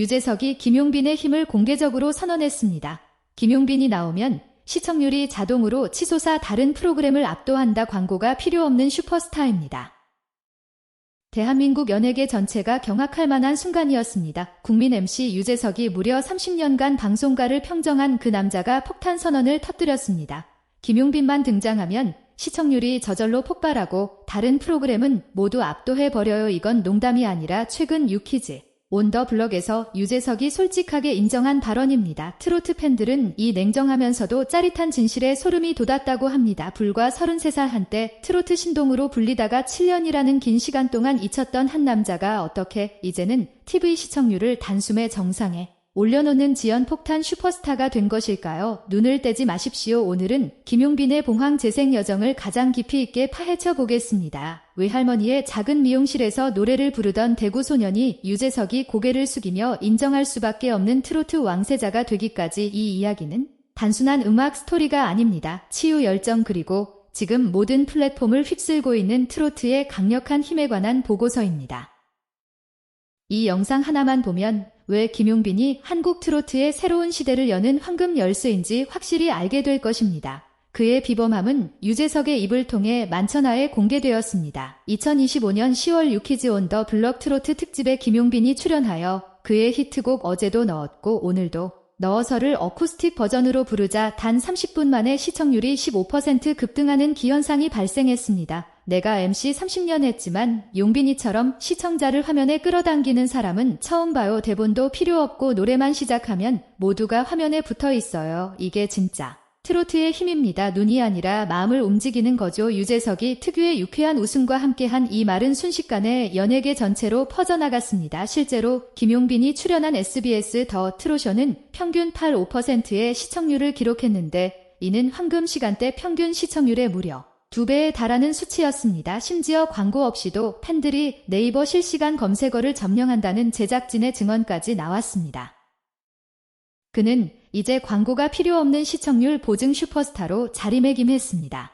유재석이 김용빈의 힘을 공개적으로 선언했습니다. 김용빈이 나오면 시청률이 자동으로 치솟아 다른 프로그램을 압도한다 광고가 필요 없는 슈퍼스타입니다. 대한민국 연예계 전체가 경악할 만한 순간이었습니다. 국민 MC 유재석이 무려 30년간 방송가를 평정한 그 남자가 폭탄 선언을 터뜨렸습니다. 김용빈만 등장하면 시청률이 저절로 폭발하고 다른 프로그램은 모두 압도해버려요. 이건 농담이 아니라 최근 유키즈 온더 블럭에서 유재석이 솔직하게 인정한 발언입니다. 트로트 팬들은 이 냉정하면서도 짜릿한 진실에 소름이 돋았다고 합니다. 불과 33살 한때 트로트 신동으로 불리다가 7년이라는 긴 시간 동안 잊혔던 한 남자가 어떻게 이제는 TV 시청률을 단숨에 정상에 올려놓는 지연 폭탄 슈퍼스타가 된 것일까요? 눈을 떼지 마십시오. 오늘은 김용빈의 봉황 재생 여정을 가장 깊이 있게 파헤쳐 보겠습니다. 외할머니의 작은 미용실에서 노래를 부르던 대구 소년이 유재석이 고개를 숙이며 인정할 수밖에 없는 트로트 왕세자가 되기까지 이 이야기는 단순한 음악 스토리가 아닙니다. 치유 열정 그리고 지금 모든 플랫폼을 휩쓸고 있는 트로트의 강력한 힘에 관한 보고서입니다. 이 영상 하나만 보면 왜 김용빈이 한국 트로트의 새로운 시대를 여는 황금 열쇠인지 확실히 알게 될 것입니다. 그의 비범함은 유재석의 입을 통해 만천하에 공개되었습니다. 2025년 10월 유키즈 온 더 블럭 트로트 특집에 김용빈이 출연하여 그의 히트곡 어제도 넣었고 오늘도 넣어서를 어쿠스틱 버전으로 부르자 단 30분 만에 시청률이 15% 급등하는 기현상이 발생했습니다. 내가 MC 30년 했지만 용빈이처럼 시청자를 화면에 끌어당기는 사람은 처음 봐요. 대본도 필요 없고 노래만 시작하면 모두가 화면에 붙어 있어요. 이게 진짜 트로트의 힘입니다. 눈이 아니라 마음을 움직이는 거죠. 유재석이 특유의 유쾌한 웃음과 함께한 이 말은 순식간에 연예계 전체로 퍼져나갔습니다. 실제로 김용빈이 출연한 SBS 더 트로쇼는 평균 8.5%의 시청률을 기록했는데 이는 황금 시간대 평균 시청률의 무려 두 배에 달하는 수치였습니다. 심지어 광고 없이도 팬들이 네이버 실시간 검색어를 점령한다는 제작진의 증언까지 나왔습니다. 그는 이제 광고가 필요 없는 시청률 보증 슈퍼스타로 자리매김했습니다.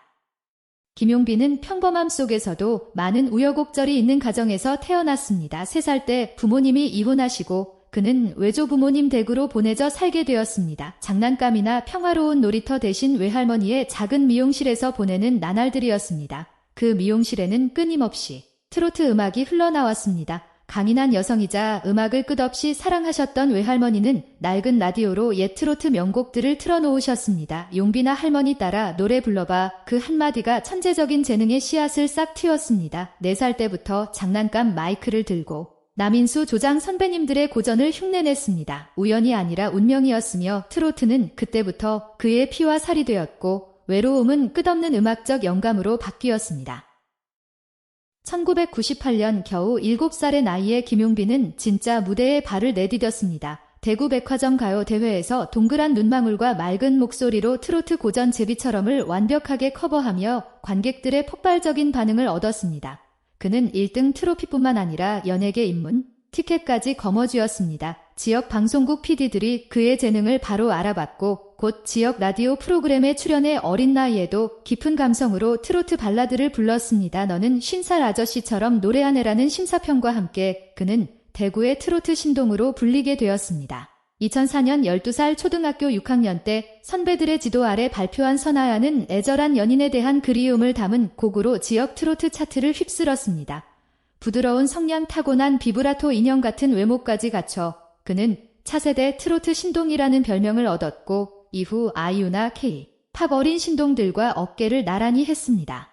김용빈은 평범함 속에서도 많은 우여곡절이 있는 가정에서 태어났습니다. 3살 때 부모님이 이혼하시고 그는 외조 부모님 댁으로 보내져 살게 되었습니다. 장난감이나 평화로운 놀이터 대신 외할머니의 작은 미용실에서 보내는 나날들이었습니다. 그 미용실에는 끊임없이 트로트 음악이 흘러나왔습니다. 강인한 여성이자 음악을 끝없이 사랑하셨던 외할머니는 낡은 라디오로 옛 트로트 명곡들을 틀어놓으셨습니다. 용비나 할머니 따라 노래 불러봐 그 한마디가 천재적인 재능의 씨앗을 싹 틔웠습니다. 4살 때부터 장난감 마이크를 들고 남인수 조장 선배님들의 고전을 흉내냈습니다. 우연이 아니라 운명이었으며 트로트는 그때부터 그의 피와 살이 되었고 외로움은 끝없는 음악적 영감으로 바뀌었습니다. 1998년 겨우 7살의 나이에 김용빈은 진짜 무대에 발을 내디뎠습니다. 대구 백화점 가요 대회에서 동그란 눈망울과 맑은 목소리로 트로트 고전 제비처럼을 완벽하게 커버하며 관객들의 폭발적인 반응을 얻었습니다. 그는 1등 트로피뿐만 아니라 연예계 입문, 티켓까지 거머쥐었습니다. 지역 방송국 PD들이 그의 재능을 바로 알아봤고 곧 지역 라디오 프로그램에 출연해 어린 나이에도 깊은 감성으로 트로트 발라드를 불렀습니다. 너는 쉰살 아저씨처럼 노래하네라는 심사평과 함께 그는 대구의 트로트 신동으로 불리게 되었습니다. 2004년 12살 초등학교 6학년 때 선배들의 지도 아래 발표한 선하야는 애절한 연인에 대한 그리움을 담은 곡으로 지역 트로트 차트를 휩쓸었습니다. 부드러운 성량 타고난 비브라토 인형 같은 외모까지 갖춰 그는 차세대 트로트 신동이라는 별명을 얻었고 이후 아이유나 K, 팝 어린 신동들과 어깨를 나란히 했습니다.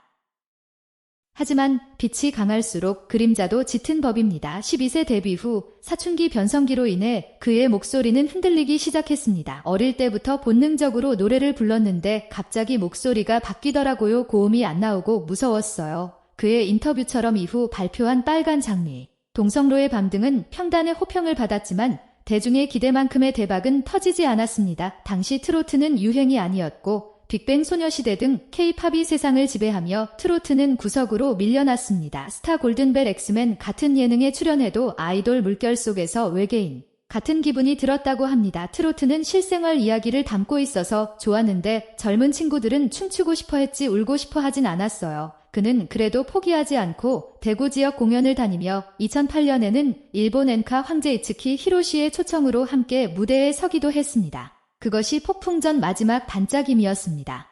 하지만 빛이 강할수록 그림자도 짙은 법입니다. 12세 데뷔 후 사춘기 변성기로 인해 그의 목소리는 흔들리기 시작했습니다. 어릴 때부터 본능적으로 노래를 불렀는데 갑자기 목소리가 바뀌더라고요. 고음이 안 나오고 무서웠어요. 그의 인터뷰처럼 이후 발표한 빨간 장미, 동성로의 밤 등은 평단의 호평을 받았지만 대중의 기대만큼의 대박은 터지지 않았습니다. 당시 트로트는 유행이 아니었고 빅뱅 소녀시대 등 K-팝이 세상을 지배하며 트로트는 구석으로 밀려났습니다. 스타 골든벨 엑스맨 같은 예능에 출연해도 아이돌 물결 속에서 외계인 같은 기분이 들었다고 합니다. 트로트는 실생활 이야기를 담고 있어서 좋았는데 젊은 친구들은 춤추고 싶어 했지 울고 싶어 하진 않았어요. 그는 그래도 포기하지 않고 대구 지역 공연을 다니며 2008년에는 일본 엔카 황제 이츠키 히로시의 초청으로 함께 무대에 서기도 했습니다. 그것이 폭풍전 마지막 반짝임이었습니다.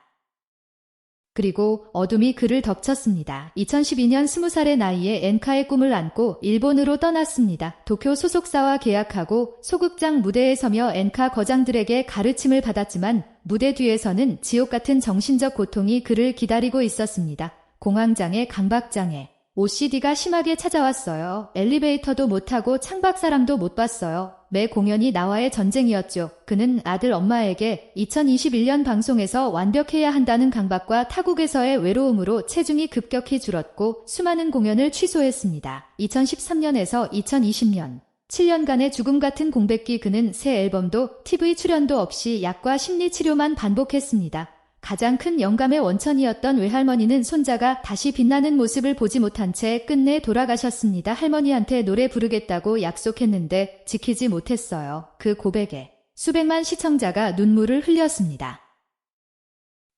그리고 어둠이 그를 덮쳤습니다. 2012년 20살의 나이에 엔카의 꿈을 안고 일본으로 떠났습니다. 도쿄 소속사와 계약하고 소극장 무대에 서며 엔카 거장들에게 가르침을 받았지만 무대 뒤에서는 지옥 같은 정신적 고통이 그를 기다리고 있었습니다. 공황장애, 강박장애. OCD가 심하게 찾아왔어요. 엘리베이터도 못 타고 창밖 사람도 못 봤어요. 매 공연이 나와의 전쟁이었죠. 그는 아들 엄마에게 2021년 방송에서 완벽해야 한다는 강박과 타국에서의 외로움으로 체중이 급격히 줄었고 수많은 공연을 취소했습니다. 2013년에서 2020년 7년간의 죽음 같은 공백기 그는 새 앨범도 TV 출연도 없이 약과 심리 치료만 반복했습니다. 가장 큰 영감의 원천이었던 외할머니는 손자가 다시 빛나는 모습을 보지 못한 채 끝내 돌아가셨습니다. 할머니한테 노래 부르겠다고 약속했는데 지키지 못했어요. 그 고백에 수백만 시청자가 눈물을 흘렸습니다.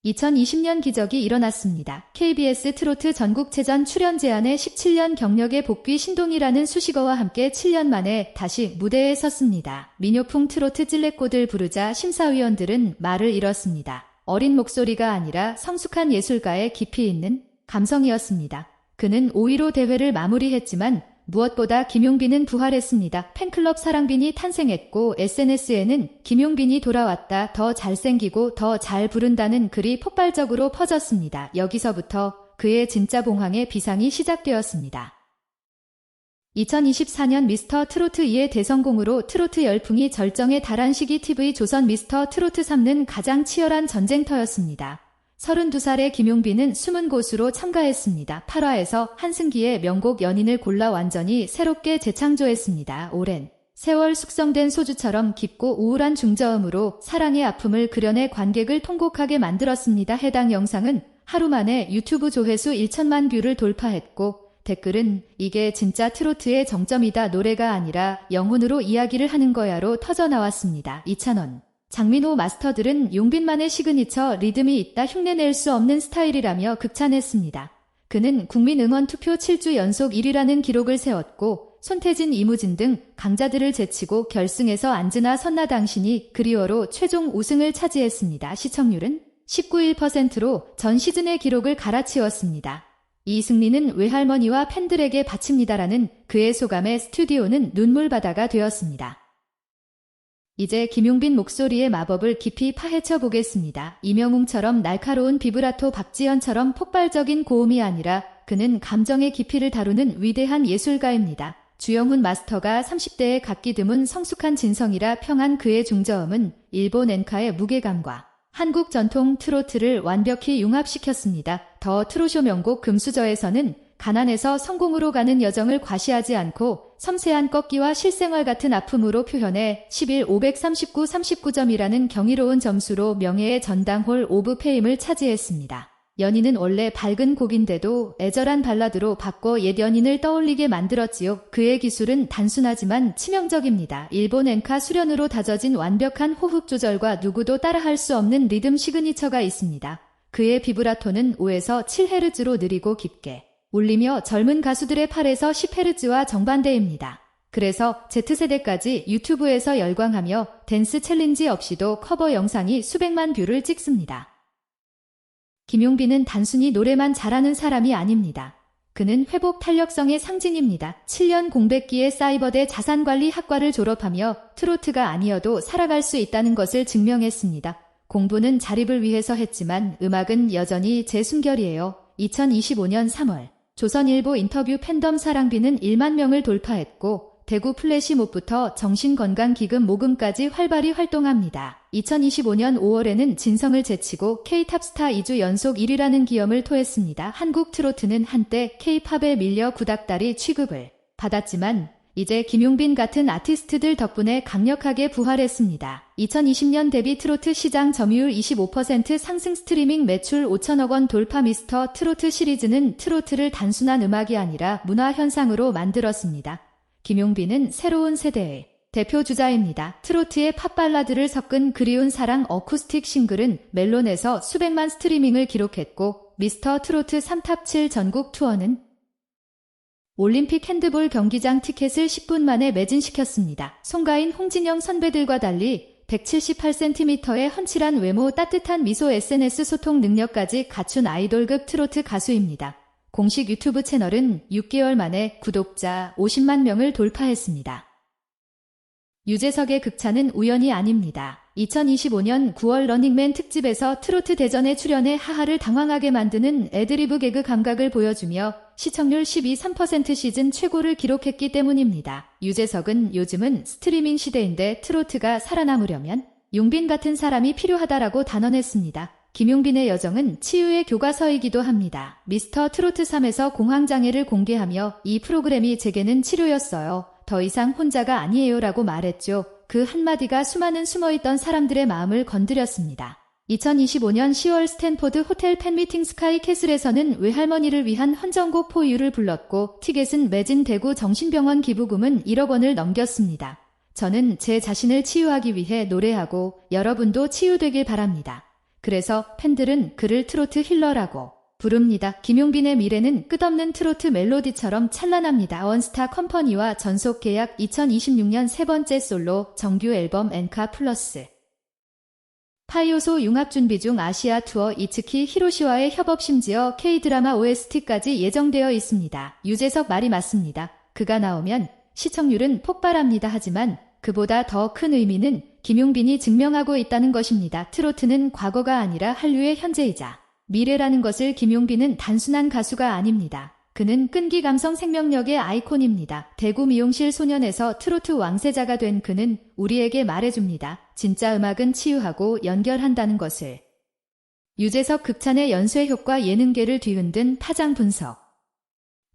2020년 기적이 일어났습니다. KBS 트로트 전국체전 출연 제안에 17년 경력의 복귀 신동이라는 수식어와 함께 7년 만에 다시 무대에 섰습니다. 민요풍 트로트 찔레꽃을 부르자 심사위원들은 말을 잃었습니다. 어린 목소리가 아니라 성숙한 예술가의 깊이 있는 감성이었습니다. 그는 5위로 대회를 마무리했지만 무엇보다 김용빈은 부활했습니다. 팬클럽 사랑빈이 탄생했고 SNS에는 김용빈이 돌아왔다. 더 잘생기고 더 잘 부른다는 글이 폭발적으로 퍼졌습니다. 여기서부터 그의 진짜 봉황의 비상이 시작되었습니다. 2024년 미스터 트로트 2의 대성공으로 트로트 열풍이 절정에 달한 시기 TV 조선 미스터 트로트 3는 가장 치열한 전쟁터였습니다. 32살의 김용빈은 숨은 곳으로 참가했습니다. 8화에서 한승기의 명곡 연인을 골라 완전히 새롭게 재창조했습니다. 오랜 세월 숙성된 소주처럼 깊고 우울한 중저음으로 사랑의 아픔을 그려내 관객을 통곡하게 만들었습니다. 해당 영상은 하루 만에 유튜브 조회수 1천만 뷰를 돌파했고 댓글은 이게 진짜 트로트의 정점이다 노래가 아니라 영혼으로 이야기를 하는 거야로 터져 나왔습니다. 2,000원. 장민호 마스터들은 용빈만의 시그니처 리듬이 있다 흉내낼 수 없는 스타일이라며 극찬했습니다. 그는 국민 응원 투표 7주 연속 1위라는 기록을 세웠고 손태진, 이무진 등 강자들을 제치고 결승에서 안즈나 선나 당신이 그리워로 최종 우승을 차지했습니다. 시청률은 19.1%로 전 시즌의 기록을 갈아치웠습니다. 이 승리는 외할머니와 팬들에게 바칩니다라는 그의 소감에 스튜디오는 눈물바다가 되었습니다. 이제 김용빈 목소리의 마법을 깊이 파헤쳐 보겠습니다. 이명웅처럼 날카로운 비브라토 박지현처럼 폭발적인 고음이 아니라 그는 감정의 깊이를 다루는 위대한 예술가입니다. 주영훈 마스터가 30대에 각기 드문 성숙한 진성이라 평한 그의 중저음은 일본 엔카의 무게감과 한국 전통 트로트를 완벽히 융합시켰습니다. 더 트로쇼 명곡 금수저에서는 가난에서 성공으로 가는 여정을 과시하지 않고 섬세한 꺾기와 실생활 같은 아픔으로 표현해 11 539 39점이라는 경이로운 점수로 명예의 전당홀 오브 페임을 차지했습니다. 연인은 원래 밝은 곡인데도 애절한 발라드로 바꿔 옛 연인을 떠올리게 만들었지요. 그의 기술은 단순하지만 치명적입니다. 일본 엔카 수련으로 다져진 완벽한 호흡 조절과 누구도 따라할 수 없는 리듬 시그니처가 있습니다. 그의 비브라토는 5에서 7헤르츠로 느리고 깊게 울리며 젊은 가수들의 8에서 10헤르츠와 정반대입니다. 그래서 Z세대까지 유튜브에서 열광하며 댄스 챌린지 없이도 커버 영상이 수백만 뷰를 찍습니다. 김용빈은 단순히 노래만 잘하는 사람이 아닙니다. 그는 회복 탄력성의 상징입니다. 7년 공백기에 사이버대 자산관리 학과를 졸업하며 트로트가 아니어도 살아갈 수 있다는 것을 증명했습니다. 공부는 자립을 위해서 했지만 음악은 여전히 제 숨결이에요. 2025년 3월 조선일보 인터뷰 팬덤 사랑비는 1만 명을 돌파했고 대구 플래시몹부터 정신건강기금 모금까지 활발히 활동합니다. 2025년 5월에는 진성을 제치고 K-탑스타 2주 연속 1위라는 기염을 토했습니다. 한국 트로트는 한때 K-팝에 밀려 구닥다리 취급을 받았지만 이제 김용빈 같은 아티스트들 덕분에 강력하게 부활했습니다. 2020년 데뷔 트로트 시장 점유율 25% 상승 스트리밍 매출 5천억 원 돌파 미스터 트로트 시리즈는 트로트를 단순한 음악이 아니라 문화 현상으로 만들었습니다. 김용빈은 새로운 세대의 대표 주자입니다. 트로트의 팝발라드를 섞은 그리운 사랑 어쿠스틱 싱글은 멜론에서 수백만 스트리밍을 기록했고 미스터 트로트 3탑 7 전국 투어는 올림픽 핸드볼 경기장 티켓을 10분 만에 매진시켰습니다. 송가인 홍진영 선배들과 달리 178cm의 훤칠한 외모 따뜻한 미소 SNS 소통 능력까지 갖춘 아이돌급 트로트 가수입니다. 공식 유튜브 채널은 6개월 만에 구독자 50만 명을 돌파했습니다. 유재석의 극찬은 우연이 아닙니다. 2025년 9월 러닝맨 특집에서 트로트 대전에 출연해 하하를 당황하게 만드는 애드리브 개그 감각을 보여주며 시청률 12.3% 시즌 최고를 기록했기 때문입니다. 유재석은 요즘은 스트리밍 시대인데 트로트가 살아남으려면 용빈 같은 사람이 필요하다라고 단언했습니다. 김용빈의 여정은 치유의 교과서이기도 합니다. 미스터 트로트 3에서 공황장애를 공개하며 이 프로그램이 제게는 치료였어요. 더 이상 혼자가 아니에요 라고 말했죠. 그 한마디가 수많은 숨어있던 사람들의 마음을 건드렸습니다. 2025년 10월 스탠포드 호텔 팬미팅 스카이 캐슬에서는 외할머니를 위한 헌정곡 포유를 불렀고 티켓은 매진 대구 정신병원 기부금은 1억 원을 넘겼습니다. 저는 제 자신을 치유하기 위해 노래하고 여러분도 치유되길 바랍니다. 그래서 팬들은 그를 트로트 힐러라고 부릅니다. 김용빈의 미래는 끝없는 트로트 멜로디처럼 찬란합니다. 원스타 컴퍼니와 전속 계약 2026년 세 번째 솔로 정규 앨범 엔카 플러스 파이오소 융합 준비 중 아시아 투어 이츠키 히로시와의 협업 심지어 K-드라마 OST까지 예정되어 있습니다. 유재석 말이 맞습니다. 그가 나오면 시청률은 폭발합니다. 하지만 그보다 더 큰 의미는 김용빈이 증명하고 있다는 것입니다. 트로트는 과거가 아니라 한류의 현재이자 미래라는 것을 김용빈은 단순한 가수가 아닙니다. 그는 끈기 감성 생명력의 아이콘입니다. 대구 미용실 소년에서 트로트 왕세자가 된 그는 우리에게 말해줍니다. 진짜 음악은 치유하고 연결한다는 것을. 유재석 극찬의 연쇄 효과 예능계를 뒤흔든 파장 분석.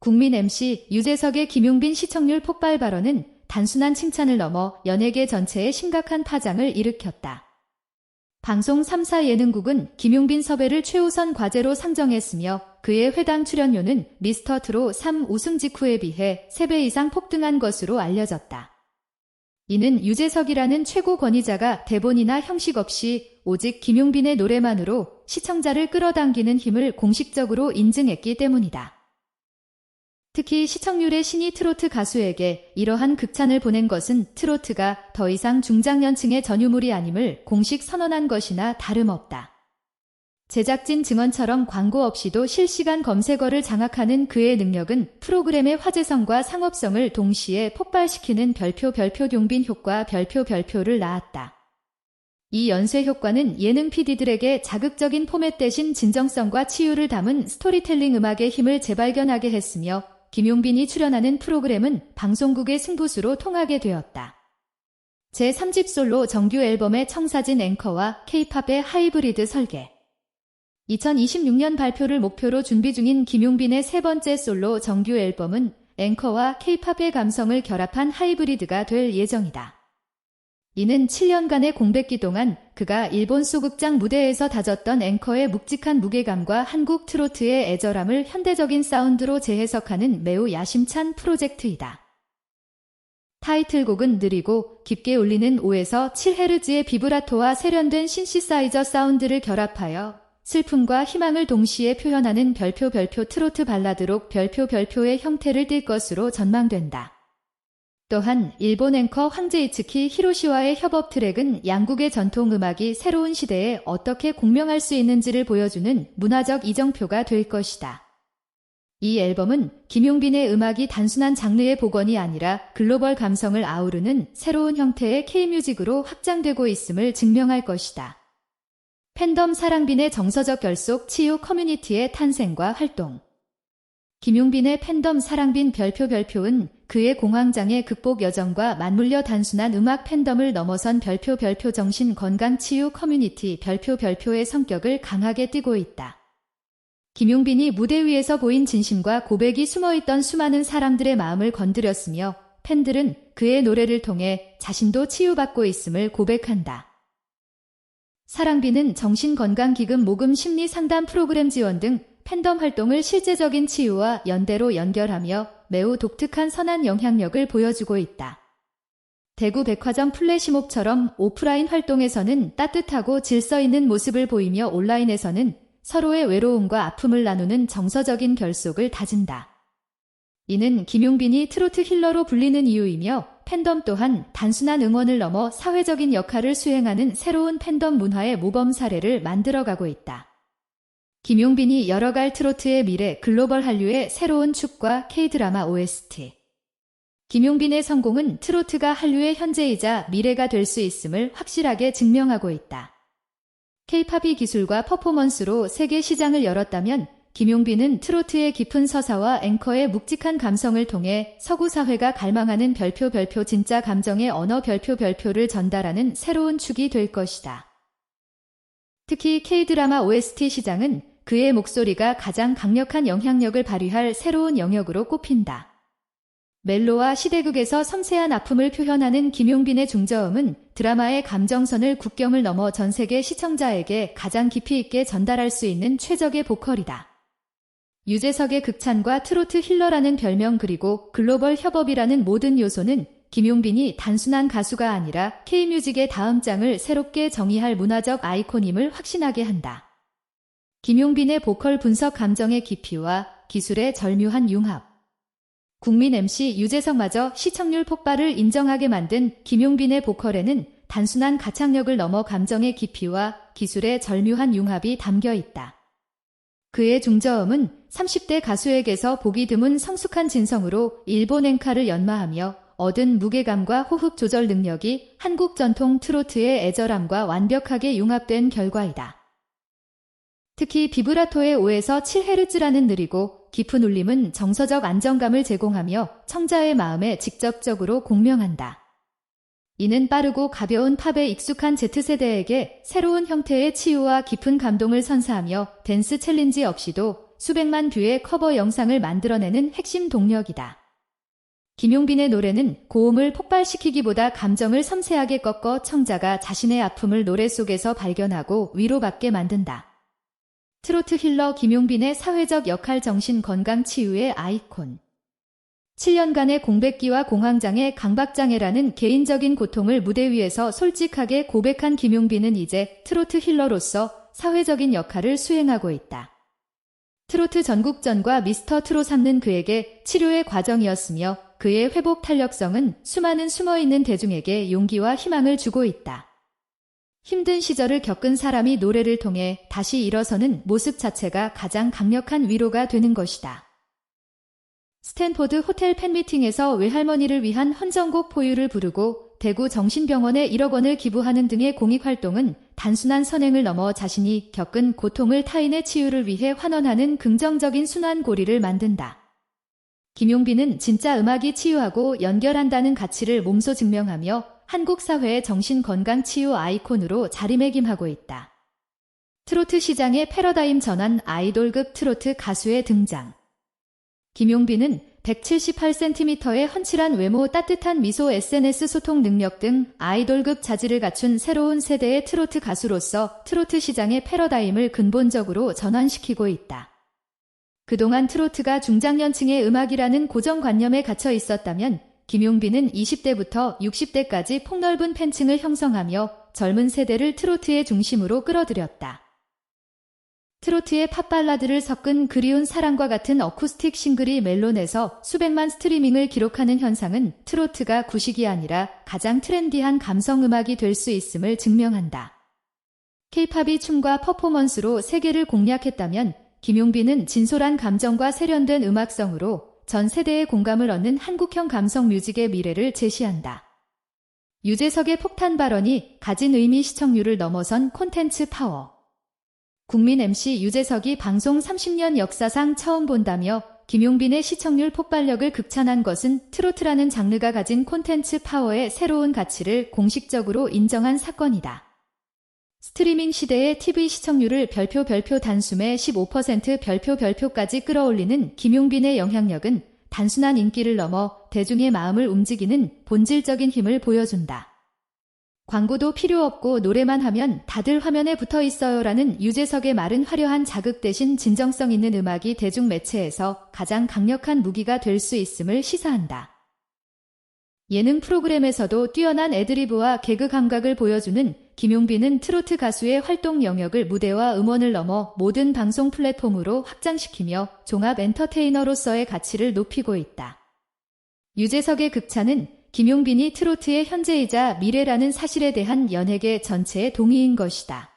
국민 MC 유재석의 김용빈 시청률 폭발 발언은 단순한 칭찬을 넘어 연예계 전체에 심각한 파장을 일으켰다. 방송 3사 예능국은 김용빈 섭외를 최우선 과제로 상정했으며 그의 회당 출연료는 미스터 트로 3 우승 직후에 비해 3배 이상 폭등한 것으로 알려졌다. 이는 유재석이라는 최고 권위자가 대본이나 형식 없이 오직 김용빈의 노래만으로 시청자를 끌어당기는 힘을 공식적으로 인증했기 때문이다. 특히 시청률의 신이 트로트 가수에게 이러한 극찬을 보낸 것은 트로트가 더 이상 중장년층의 전유물이 아님을 공식 선언한 것이나 다름없다. 제작진 증언처럼 광고 없이도 실시간 검색어를 장악하는 그의 능력은 프로그램의 화제성과 상업성을 동시에 폭발시키는 별표 별표 용빈 효과 별표 별표를 낳았다. 이 연쇄 효과는 예능 PD들에게 자극적인 포맷 대신 진정성과 치유를 담은 스토리텔링 음악의 힘을 재발견하게 했으며 김용빈이 출연하는 프로그램은 방송국의 승부수로 통하게 되었다. 제3집 솔로 정규 앨범의 청사진 앵커와 케이팝의 하이브리드 설계 2026년 발표를 목표로 준비 중인 김용빈의 세 번째 솔로 정규 앨범은 앵커와 케이팝의 감성을 결합한 하이브리드가 될 예정이다. 이는 7년간의 공백기 동안 그가 일본 소극장 무대에서 다졌던 앵커의 묵직한 무게감과 한국 트로트의 애절함을 현대적인 사운드로 재해석하는 매우 야심찬 프로젝트이다. 타이틀곡은 느리고 깊게 울리는 5에서 7헤르즈의 비브라토와 세련된 신시사이저 사운드를 결합하여 슬픔과 희망을 동시에 표현하는 별표 별표 트로트 발라드록 별표 별표의 형태를 띨 것으로 전망된다. 또한 일본 앵커 황제 이츠키 히로시와의 협업 트랙은 양국의 전통 음악이 새로운 시대에 어떻게 공명할 수 있는지를 보여주는 문화적 이정표가 될 것이다. 이 앨범은 김용빈의 음악이 단순한 장르의 복원이 아니라 글로벌 감성을 아우르는 새로운 형태의 K뮤직으로 확장되고 있음을 증명할 것이다. 팬덤 사랑빈의 정서적 결속 치유 커뮤니티의 탄생과 활동 김용빈의 팬덤 사랑빈 별표 별표은 그의 공황장애 극복 여정과 맞물려 단순한 음악 팬덤을 넘어선 별표 별표 정신 건강 치유 커뮤니티 별표 별표의 성격을 강하게 띠고 있다. 김용빈이 무대 위에서 보인 진심과 고백이 숨어있던 수많은 사람들의 마음을 건드렸으며 팬들은 그의 노래를 통해 자신도 치유받고 있음을 고백한다. 사랑비는 정신건강기금 모금 심리 상담 프로그램 지원 등 팬덤 활동을 실제적인 치유와 연대로 연결하며 매우 독특한 선한 영향력을 보여주고 있다. 대구 백화점 플래시몹처럼 오프라인 활동에서는 따뜻하고 질서 있는 모습을 보이며 온라인에서는 서로의 외로움과 아픔을 나누는 정서적인 결속을 다진다. 이는 김용빈이 트로트 힐러로 불리는 이유이며 팬덤 또한 단순한 응원을 넘어 사회적인 역할을 수행하는 새로운 팬덤 문화의 모범 사례를 만들어가고 있다. 김용빈이 열어갈 트로트의 미래 글로벌 한류의 새로운 축과 K드라마 OST. 김용빈의 성공은 트로트가 한류의 현재이자 미래가 될 수 있음을 확실하게 증명하고 있다. K-팝이 기술과 퍼포먼스로 세계 시장을 열었다면 김용빈은 트로트의 깊은 서사와 앵커의 묵직한 감성을 통해 서구 사회가 갈망하는 별표 별표 진짜 감정의 언어 별표 별표를 전달하는 새로운 축이 될 것이다. 특히 K-드라마 OST 시장은 그의 목소리가 가장 강력한 영향력을 발휘할 새로운 영역으로 꼽힌다. 멜로와 시대극에서 섬세한 아픔을 표현하는 김용빈의 중저음은 드라마의 감정선을 국경을 넘어 전 세계 시청자에게 가장 깊이 있게 전달할 수 있는 최적의 보컬이다. 유재석의 극찬과 트로트 힐러라는 별명 그리고 글로벌 협업이라는 모든 요소는 김용빈이 단순한 가수가 아니라 K뮤직의 다음 장을 새롭게 정의할 문화적 아이콘임을 확신하게 한다. 김용빈의 보컬 분석 감정의 깊이와 기술의 절묘한 융합. 국민 MC 유재석마저 시청률 폭발을 인정하게 만든 김용빈의 보컬에는 단순한 가창력을 넘어 감정의 깊이와 기술의 절묘한 융합이 담겨 있다. 그의 중저음은 30대 가수에게서 보기 드문 성숙한 진성으로 일본 엔카를 연마하며 얻은 무게감과 호흡 조절 능력이 한국 전통 트로트의 애절함과 완벽하게 융합된 결과이다. 특히 비브라토의 5에서 7헤르츠라는 느리고 깊은 울림은 정서적 안정감을 제공하며 청자의 마음에 직접적으로 공명한다. 이는 빠르고 가벼운 팝에 익숙한 Z세대에게 새로운 형태의 치유와 깊은 감동을 선사하며 댄스 챌린지 없이도 수백만 뷰의 커버 영상을 만들어내는 핵심 동력이다. 김용빈의 노래는 고음을 폭발시키기보다 감정을 섬세하게 꺾어 청자가 자신의 아픔을 노래 속에서 발견하고 위로받게 만든다. 트로트 힐러 김용빈의 사회적 역할 정신 건강 치유의 아이콘. 7년간의 공백기와 공황장애, 강박장애라는 개인적인 고통을 무대 위에서 솔직하게 고백한 김용빈은 이제 트로트 힐러로서 사회적인 역할을 수행하고 있다. 트로트 전국전과 미스터 트로 삼는 그에게 치료의 과정이었으며 그의 회복 탄력성은 수많은 숨어있는 대중에게 용기와 희망을 주고 있다. 힘든 시절을 겪은 사람이 노래를 통해 다시 일어서는 모습 자체가 가장 강력한 위로가 되는 것이다. 스탠포드 호텔 팬미팅에서 외할머니를 위한 헌정곡 포유를 부르고 대구 정신병원에 1억 원을 기부하는 등의 공익활동은 단순한 선행을 넘어 자신이 겪은 고통을 타인의 치유를 위해 환원하는 긍정적인 순환고리를 만든다. 김용빈은 진짜 음악이 치유하고 연결한다는 가치를 몸소 증명하며 한국 사회의 정신건강 치유 아이콘으로 자리매김하고 있다. 트로트 시장의 패러다임 전환 아이돌급 트로트 가수의 등장. 김용빈은 178cm의 훤칠한 외모, 따뜻한 미소, SNS 소통 능력 등 아이돌급 자질을 갖춘 새로운 세대의 트로트 가수로서 트로트 시장의 패러다임을 근본적으로 전환시키고 있다. 그동안 트로트가 중장년층의 음악이라는 고정관념에 갇혀 있었다면 김용빈은 20대부터 60대까지 폭넓은 팬층을 형성하며 젊은 세대를 트로트의 중심으로 끌어들였다. 트로트의 팝발라드를 섞은 그리운 사랑과 같은 어쿠스틱 싱글이 멜론에서 수백만 스트리밍을 기록하는 현상은 트로트가 구식이 아니라 가장 트렌디한 감성 음악이 될 수 있음을 증명한다. 케이팝이 춤과 퍼포먼스로 세계를 공략했다면 김용빈은 진솔한 감정과 세련된 음악성으로 전 세대의 공감을 얻는 한국형 감성 뮤직의 미래를 제시한다. 유재석의 폭탄 발언이 가진 의미 시청률을 넘어선 콘텐츠 파워. 국민 MC 유재석이 방송 30년 역사상 처음 본다며 김용빈의 시청률 폭발력을 극찬한 것은 트로트라는 장르가 가진 콘텐츠 파워의 새로운 가치를 공식적으로 인정한 사건이다. 스트리밍 시대의 TV 시청률을 별표 별표 단숨에 15% 별표 별표까지 끌어올리는 김용빈의 영향력은 단순한 인기를 넘어 대중의 마음을 움직이는 본질적인 힘을 보여준다. 광고도 필요 없고 노래만 하면 다들 화면에 붙어 있어요라는 유재석의 말은 화려한 자극 대신 진정성 있는 음악이 대중 매체에서 가장 강력한 무기가 될 수 있음을 시사한다. 예능 프로그램에서도 뛰어난 애드리브와 개그 감각을 보여주는 김용빈은 트로트 가수의 활동 영역을 무대와 음원을 넘어 모든 방송 플랫폼으로 확장시키며 종합 엔터테이너로서의 가치를 높이고 있다. 유재석의 극찬은 김용빈이 트로트의 현재이자 미래라는 사실에 대한 연예계 전체의 동의인 것이다.